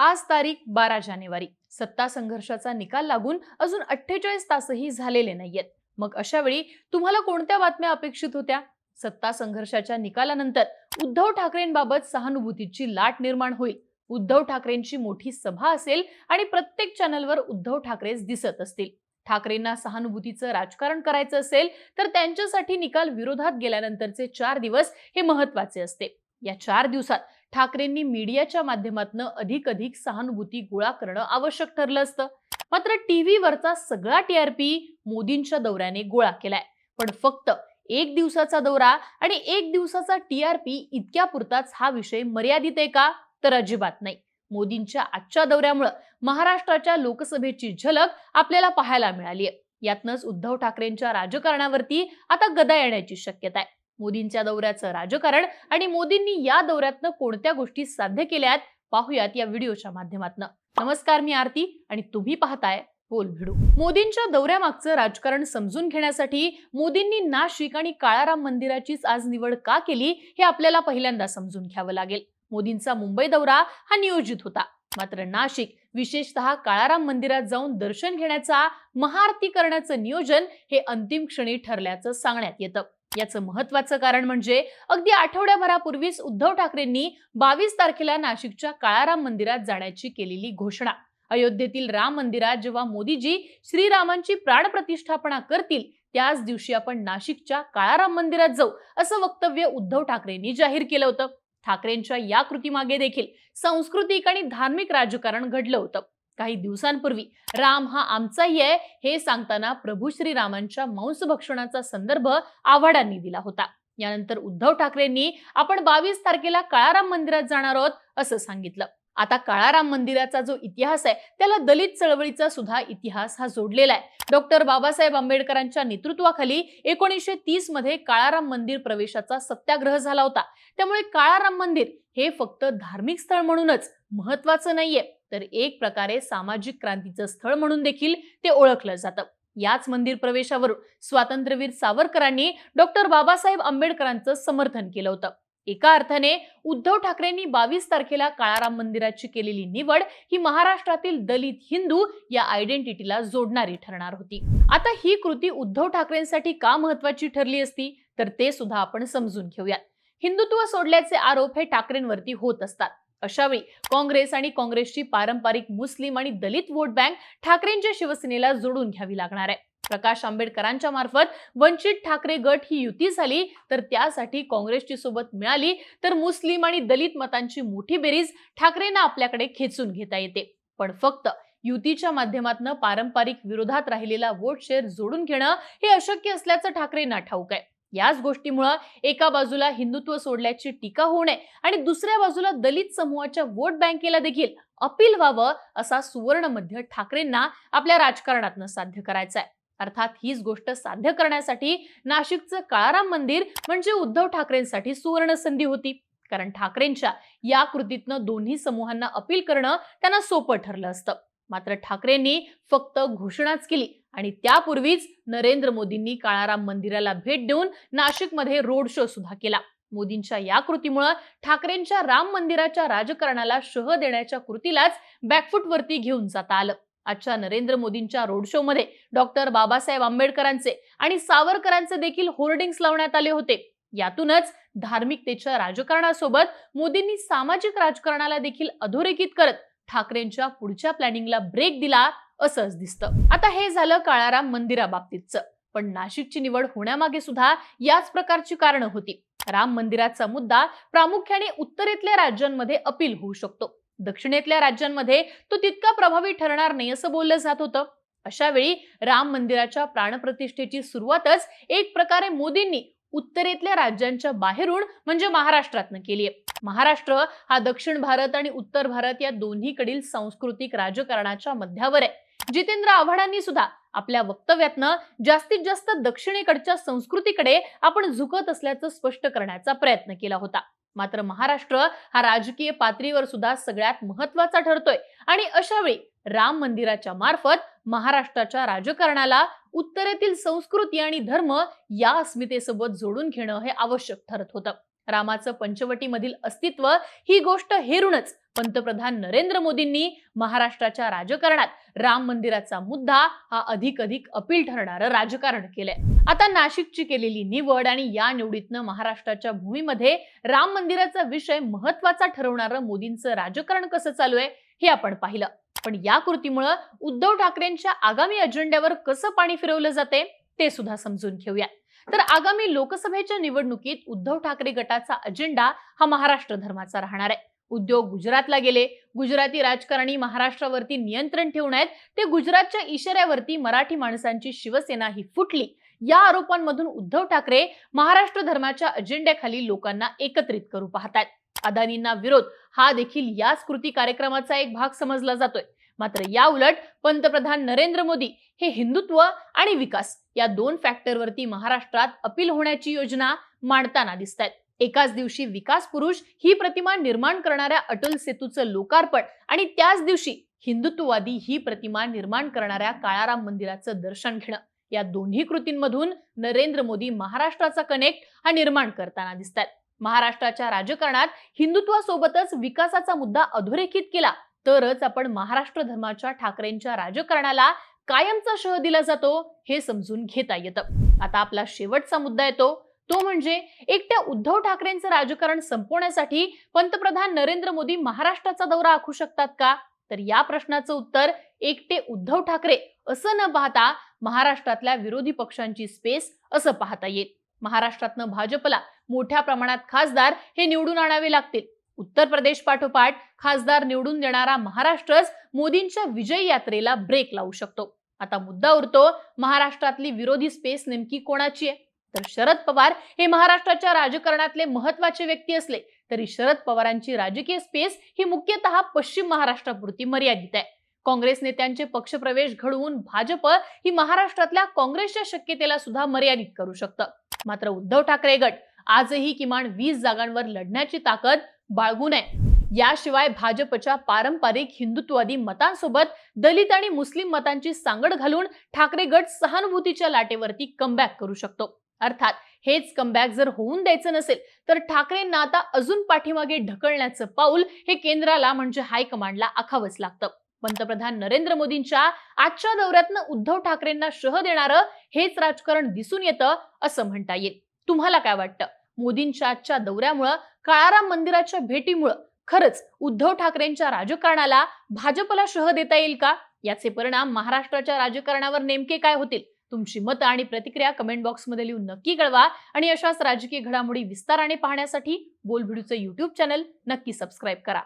आज तारीख बारा जानेवारी. सत्ता संघर्षाचा निकाल लागून अजून अठ्ठेचाळीस तासही झालेले नाहीयेत. मग अशा वेळी तुम्हाला कोणत्या बातम्या अपेक्षित होत्या? सत्ता संघर्षाच्या निकालानंतर उद्धव ठाकरेंबाबत सहानुभूतीची लाट निर्माण होईल. उद्धव ठाकरेंची मोठी सभा असेल आणि प्रत्येक चॅनलवर उद्धव ठाकरेच दिसत असतील. ठाकरेंना सहानुभूतीचं राजकारण करायचं असेल तर त्यांच्यासाठी निकाल विरोधात गेल्यानंतरचे चार दिवस हे महत्त्वाचे असते. या चार दिवसात ठाकरेंनी मीडियाच्या माध्यमातून अधिक अधिक सहानुभूती गोळा करणं आवश्यक ठरलं असतं. मात्र टीव्हीवरचा सगळा टीआरपी मोदींच्या दौऱ्याने गोळा केलाय. पण फक्त एक दिवसाचा दौरा आणि एक दिवसाचा टीआरपी इतक्या पुरताच हा विषय मर्यादित आहे का? तर अजिबात नाही. मोदींच्या आजच्या दौऱ्यामुळं महाराष्ट्राच्या लोकसभेची झलक आपल्याला पाहायला मिळाली आहे यातनच उद्धव ठाकरेंच्या राजकारणावरती आता गदा येण्याची शक्यता आहे मोदींच्या दौऱ्याचं राजकारण आणि मोदींनी या दौऱ्यातनं कोणत्या गोष्टी साध्य केल्यात पाहूयात या व्हिडिओच्या माध्यमातून. नमस्कार मी आरती आणि तुम्ही पाहताय बोल भिडू. मोदींच्या दौऱ्यामागचं राजकारण समजून घेण्यासाठी मोदींनी नाशिक आणि काळाराम मंदिराचीच आज निवड का केली हे आपल्याला पहिल्यांदा समजून घ्यावं लागेल. मोदींचा मुंबई दौरा हा नियोजित होता. मात्र नाशिक विशेषतः काळाराम मंदिरात जाऊन दर्शन घेण्याचा महाआरती करण्याचं नियोजन हे अंतिम क्षणी ठरल्याचं सांगण्यात येतं. याचं महत्वाचं कारण म्हणजे अगदी आठवड्याभरापूर्वीच उद्धव ठाकरेंनी बावीस तारखेला नाशिकच्या काळाराम मंदिरात जाण्याची केलेली घोषणा. अयोध्येतील राम मंदिरात जेव्हा मोदीजी श्रीरामांची प्राणप्रतिष्ठापना करतील त्याच दिवशी आपण नाशिकच्या काळाराम मंदिरात जाऊ असं वक्तव्य उद्धव ठाकरेंनी जाहीर केलं होतं. ठाकरेंच्या या कृतीमागे देखील सांस्कृतिक आणि धार्मिक राजकारण घडलं होतं. काही दिवसांपूर्वी. राम हा आमचाही आहे हे सांगताना प्रभू श्रीरामांच्या मांसभक्षणाचा संदर्भ आव्हाडांनी दिला होता. यानंतर उद्धव ठाकरेंनी आपण बावीस तारखेला काळाराम मंदिरात जाणार आहोत असं सांगितलं. आता काळाराम मंदिराचा जो इतिहास आहे त्याला दलित चळवळीचा सुद्धा इतिहास हा जोडलेला आहे. डॉक्टर बाबासाहेब आंबेडकरांच्या नेतृत्वाखाली एकोणीसशे तीसमध्ये काळाराम मंदिर प्रवेशाचा सत्याग्रह झाला होता. त्यामुळे काळाराम मंदिर हे फक्त धार्मिक स्थळ म्हणूनच महत्वाचं नाहीये तर एक प्रकारे सामाजिक क्रांतीचं स्थळ म्हणून देखील ते ओळखलं जातं. याच मंदिर प्रवेशावरून स्वातंत्र्यवीर सावरकरांनी डॉक्टर बाबासाहेब आंबेडकरांचं समर्थन केलं होतं. एका अर्थाने उद्धव ठाकरेंनी बावीस तारखेला काळाराम मंदिराची केलेली निवड ही महाराष्ट्रातील दलित हिंदू या आयडेंटिटीला जोडणारी ठरणार होती. आता ही कृती उद्धव ठाकरेंसाठी का महत्वाची ठरली असती? तर ते सुद्धा आपण समजून घेऊयात. हिंदुत्व सोडल्याचे आरोप हे ठाकरेंवरती होत असतात. अशावेळी काँग्रेस आणि काँग्रेसची पारंपरिक मुस्लिम आणि दलित वोट बँक ठाकरेंच्या शिवसेनेला जोडून घ्यावी लागणार आहे. प्रकाश आंबेडकरांच्या मार्फत वंचित ठाकरे गट ही युती झाली तर त्यासाठी काँग्रेसची सोबत मिळाली तर मुस्लिम आणि दलित मतांची मोठी बेरीज ठाकरेंना आपल्याकडे खेचून घेता येते. पण फक्त युतीच्या माध्यमातून पारंपरिक विरोधात राहिलेला वोट शेअर जोडून घेणं हे अशक्य असल्याचं ठाकरेंना ठाऊक आहे. याच गोष्टीमुळं एका बाजूला हिंदुत्व सोडल्याची टीका होऊ नये आणि दुसऱ्या बाजूला दलित समूहाच्या वोट बँकेला देखील अपील व्हावं असा सुवर्ण मध्य ठाकरेंना आपल्या राजकारणातनं साध्य करायचा आहे अर्थात हीच गोष्ट साध्य करण्यासाठी नाशिकचं काळाराम मंदिर म्हणजे उद्धव ठाकरेंसाठी सुवर्ण संधी होती. कारण ठाकरेंच्या या कृतीतनं दोन्ही समूहांना अपील करणं त्यांना सोपं ठरलं असतं. मात्र ठाकरेंनी फक्त घोषणाच केली आणि त्यापूर्वीच नरेंद्र मोदींनी काळाराम मंदिराला भेट देऊन नाशिकमध्ये रोड शो सुद्धा केला. मोदींच्या या कृतीमुळं ठाकरेंच्या राम मंदिराच्या राजकारणाला शह देण्याच्या कृतीलाच बॅकफुटवरती घेऊन जाता आलं. आजच्या नरेंद्र मोदींच्या रोड शो मध्ये डॉक्टर बाबासाहेब आंबेडकरांचे आणि सावरकरांचे देखील होर्डिंग्स लावण्यात आले होते. यातूनच धार्मिकतेच्या राजकारणासोबत मोदींनी सामाजिक राजकारणाला देखील अधोरेखित करत ठाकरेंच्या पुढच्या प्लॅनिंगला ब्रेक दिला असंच दिसतं. आता हे झालं काळाराम मंदिराबाबतीतचं. पण नाशिकची निवड होण्यामागे सुद्धा याच प्रकारची कारणं होती. राम मंदिराचा मुद्दा प्रामुख्याने उत्तरेतल्या राज्यांमध्ये अपील होऊ शकतो. दक्षिणेतल्या राज्यांमध्ये तो तितका प्रभावी ठरणार नाही असं बोललं जात होतं. अशा वेळी राम मंदिराच्या प्राणप्रतिष्ठेची सुरुवातच एक प्रकारे मोदींनी उत्तरेतल्या राज्यांच्या बाहेरून म्हणजे महाराष्ट्रातनं केली आहे. महाराष्ट्र हा दक्षिण भारत आणि उत्तर भारत या दोन्हीकडील सांस्कृतिक राजकारणाच्या मध्यावर आहे. जितेंद्र आव्हाडांनी सुद्धा आपल्या वक्तव्यातनं जास्तीत जास्त दक्षिणेकडच्या संस्कृतीकडे आपण झुकत असल्याचं स्पष्ट करण्याचा प्रयत्न केला होता. मात्र महाराष्ट्र हा राजकीय पातळीवर सुद्धा सगळ्यात महत्त्वाचा ठरतोय. आणि अशा वेळी राम मंदिराच्या मार्फत महाराष्ट्राच्या राजकारणाला उत्तरेतील संस्कृती आणि धर्म या अस्मितेसोबत जोडून घेणं हे आवश्यक ठरत होतं. रामाचं पंचवटीमधील अस्तित्व ही गोष्ट हेरूनच पंतप्रधान नरेंद्र मोदींनी महाराष्ट्राच्या राजकारणात राम मंदिराचा मुद्दा हा अधिक अधिक अपील ठरणारं राजकारण केलंय. आता नाशिकची केलेली निवड आणि या निवडीतनं महाराष्ट्राच्या भूमीमध्ये राम मंदिराचा विषय महत्त्वाचा ठरवणारं मोदींचं राजकारण कसं चालू आहे हे आपण पाहिलं. पण या कृतीमुळं उद्धव ठाकरेंच्या आगामी अजेंड्यावर कसं पाणी फिरवलं जाते ते सुद्धा समजून घेऊया. तर आगामी लोकसभेच्या निवडणुकीत उद्धव ठाकरे गटाचा अजेंडा हा महाराष्ट्र धर्माचा राहणार आहे. उद्योग गुजरातला गेले. गुजराती राजकारणी महाराष्ट्रावरती नियंत्रण ठेवून आहेत. ते गुजरातच्या इशाऱ्यावरती मराठी माणसांची शिवसेना ही फुटली. या आरोपांमधून उद्धव ठाकरे महाराष्ट्र धर्माच्या अजेंड्याखाली लोकांना एकत्रित करू पाहतात अदानींना विरोध हा देखील याच कृती कार्यक्रमाचा एक भाग समजला जातोय. मात्र या उलट पंतप्रधान नरेंद्र मोदी हे हिंदुत्व आणि विकास या दोन फॅक्टरवरती महाराष्ट्रात अपील होण्याची योजना मांडताना दिसत आहेत एकाच दिवशी विकास पुरुष ही प्रतिमा निर्माण करणाऱ्या अटल सेतूचं लोकार्पण आणि त्याच दिवशी हिंदुत्ववादी ही प्रतिमा निर्माण करणाऱ्या काळाराम मंदिराचं दर्शन घेणं. या दोन्ही कृतींमधून नरेंद्र मोदी महाराष्ट्राचा कनेक्ट हा निर्माण करताना दिसतात महाराष्ट्राच्या राजकारणात हिंदुत्वासोबतच विकासाचा मुद्दा अधोरेखित केला तरच आपण महाराष्ट्र धर्माच्या ठाकरेंच्या राजकारणाला कायमचा शह दिला जातो हे समजून घेता येतं. आता आपला शेवटचा मुद्दा येतो. तो म्हणजे एकट्या उद्धव ठाकरेंचं राजकारण संपवण्यासाठी पंतप्रधान नरेंद्र मोदी महाराष्ट्राचा दौरा आखू शकतात का? तर या प्रश्नाचं उत्तर एकटे उद्धव ठाकरे असं न पाहता महाराष्ट्रातल्या विरोधी पक्षांची स्पेस असं पाहता येईल. महाराष्ट्रातनं भाजपला मोठ्या प्रमाणात खासदार हे निवडून आणावे लागतील. उत्तर प्रदेश पाठोपाठ खासदार निवडून देणारा महाराष्ट्रच मोदींच्या विजय यात्रेला ब्रेक लावू शकतो. आता मुद्दा उरतो महाराष्ट्रातली विरोधी स्पेस नेमकी कोणाची आहे? तर शरद पवार हे महाराष्ट्राच्या राजकारणातले महत्त्वाचे व्यक्ती असले तरी शरद पवारांची राजकीय स्पेस ही मुख्यतः पश्चिम महाराष्ट्रापुरती मर्यादित आहे. काँग्रेस नेत्यांचे पक्षप्रवेश घडवून भाजप ही महाराष्ट्रातल्या काँग्रेसच्या शक्यतेला सुद्धा मर्यादित करू शकतं. मात्र उद्धव ठाकरे गट आजही किमान वीस जागांवर लढण्याची ताकद बाळगू नये याशिवाय भाजपच्या पारंपरिक हिंदुत्ववादी मतांसोबत दलित आणि मुस्लिम मतांची सांगड घालून ठाकरे गट सहानुभूतीच्या लाटेवरती कमबॅक करू शकतो. अर्थात हेच कमबॅक जर होऊन द्यायचं नसेल तर ठाकरेंना आता अजून पाठीमागे ढकलण्याचं पाऊल हे केंद्राला म्हणजे हायकमांडला आखावंच लागतं. पंतप्रधान नरेंद्र मोदींच्या आजच्या दौऱ्यातनं उद्धव ठाकरेंना शह देणारं हेच राजकारण दिसून येतं असं म्हणता येईल. तुम्हाला काय वाटतं? मोदींच्या आजच्या दौऱ्यामुळं काळाराम मंदिराच्या भेटीमुळं खरंच उद्धव ठाकरेंच्या राजकारणाला भाजपला शह देता येईल का? याचे परिणाम महाराष्ट्राच्या राजकारणावर नेमके काय होतील? तुमची मतं आणि प्रतिक्रिया कमेंट बॉक्समध्ये लिहून नक्की कळवा. आणि अशाच राजकीय घडामोडी विस्ताराने पाहण्यासाठी बोलभिडूचं युट्यूब चॅनल नक्की सबस्क्राईब करा.